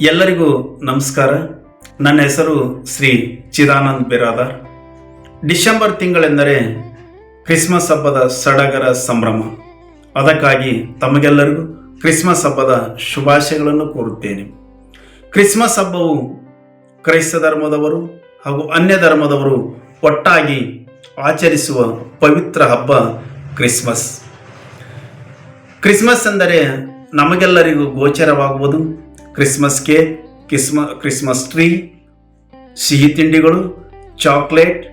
ಎಲ್ಲರಿಗೂ ನಮಸ್ಕಾರ. ನನ್ನ ಹೆಸರು ಶ್ರೀ ಚಿದಾನಂದ್ ಬಿರಾದಾರ್. ಡಿಸೆಂಬರ್ ತಿಂಗಳೆಂದರೆ ಕ್ರಿಸ್ಮಸ್ ಹಬ್ಬದ ಸಡಗರ ಸಂಭ್ರಮ. ಅದಕ್ಕಾಗಿ ತಮಗೆಲ್ಲರಿಗೂ ಕ್ರಿಸ್ಮಸ್ ಹಬ್ಬದ ಶುಭಾಶಯಗಳನ್ನು ಕೋರುತ್ತೇನೆ. ಕ್ರಿಸ್ಮಸ್ ಹಬ್ಬವು ಕ್ರೈಸ್ತ ಧರ್ಮದವರು ಹಾಗೂ ಅನ್ಯ ಧರ್ಮದವರು ಒಟ್ಟಾಗಿ ಆಚರಿಸುವ ಪವಿತ್ರ ಹಬ್ಬ ಕ್ರಿಸ್ಮಸ್. ಕ್ರಿಸ್ಮಸ್ ಎಂದರೆ ನಮಗೆಲ್ಲರಿಗೂ ಗೋಚರವಾಗುವುದು ಕ್ರಿಸ್ಮಸ್ ಕೇಕ್ ಕ್ರಿಸ್ಮ, ಕ್ರಿಸ್ಮಸ್ ಟ್ರೀ, ಸಿಹಿ ತಿಂಡಿಗಳು, ಚಾಕ್ಲೇಟ್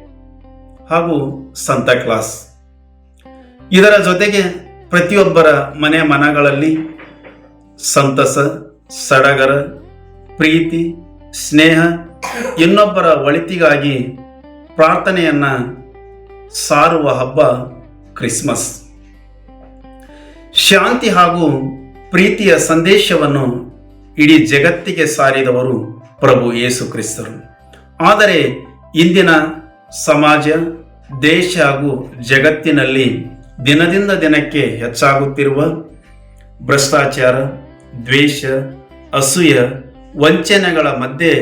ಹಾಗೂ ಸಂತ ಕ್ಲಾಸ್. ಇದರ ಜೊತೆಗೆ ಪ್ರತಿಯೊಬ್ಬರ ಮನೆ ಮನಗಳಲ್ಲಿ ಸಂತಸ, ಸಡಗರ, ಪ್ರೀತಿ, ಸ್ನೇಹ, ಇನ್ನೊಬ್ಬರ ಒಳಿತಿಗಾಗಿ ಪ್ರಾರ್ಥನೆಯನ್ನು ಸಾರುವ ಹಬ್ಬ ಕ್ರಿಸ್ಮಸ್. ಶಾಂತಿ ಹಾಗೂ ಪ್ರೀತಿಯ ಸಂದೇಶವನ್ನು ಇಡೀ ಜಗತ್ತಿಗೆ ಸಾರಿದವರು ಪ್ರಭು ಯೇಸು ಕ್ರಿಸ್ತರು. ಆದರೆ ಇಂದಿನ ಸಮಾಜ, ದೇಶ ಹಾಗೂ ಜಗತ್ತಿನಲ್ಲಿ ದಿನದಿಂದ ದಿನಕ್ಕೆ ಹೆಚ್ಚಾಗುತ್ತಿರುವ ಭ್ರಷ್ಟಾಚಾರ, ದ್ವೇಷ, ಅಸೂಯ, ವಂಚನೆಗಳ ಮಧ್ಯೆ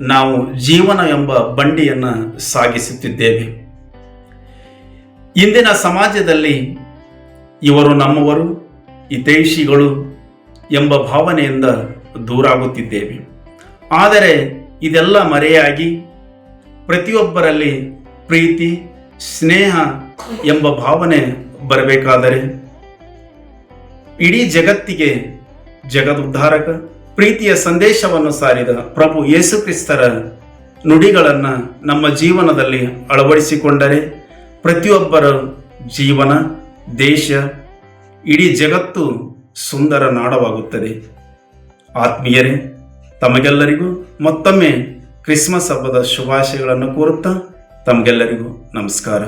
ನಾವು ಜೀವನ ಎಂಬ ಬಂಡಿಯನ್ನು ಸಾಗಿಸುತ್ತಿದ್ದೇವೆ. ಇಂದಿನ ಸಮಾಜದಲ್ಲಿ ಇವರು ನಮ್ಮವರು, ಹಿತೈಷಿಗಳು ಎಂಬ ಭಾವನೆಯಿಂದ ದೂರಾಗುತ್ತಿದ್ದೇವೆ. ಆದರೆ ಇದೆಲ್ಲ ಮರೆಯಾಗಿ ಪ್ರತಿಯೊಬ್ಬರಲ್ಲಿ ಪ್ರೀತಿ, ಸ್ನೇಹ ಎಂಬ ಭಾವನೆ ಬರಬೇಕಾದರೆ ಇಡೀ ಜಗತ್ತಿಗೆ ಜಗದುದ್ಧಾರಕ, ಪ್ರೀತಿಯ ಸಂದೇಶವನ್ನು ಸಾರಿದ ಪ್ರಭು ಯೇಸುಕ್ರಿಸ್ತರ ನುಡಿಗಳನ್ನು ನಮ್ಮ ಜೀವನದಲ್ಲಿ ಅಳವಡಿಸಿಕೊಂಡರೆ ಪ್ರತಿಯೊಬ್ಬರ ಜೀವನ, ದೇಶ, ಇಡೀ ಜಗತ್ತು ಸುಂದರ ನಾಡವಾಗುತ್ತದೆ. ಆತ್ಮೀಯರೇ ತಮಗೆಲ್ಲರಿಗೂ ಮತ್ತೊಮ್ಮೆ ಕ್ರಿಸ್ಮಸ್ ಹಬ್ಬದ ಶುಭಾಶಯಗಳನ್ನು ಕೋರುತ್ತಾ ತಮಗೆಲ್ಲರಿಗೂ ನಮಸ್ಕಾರ.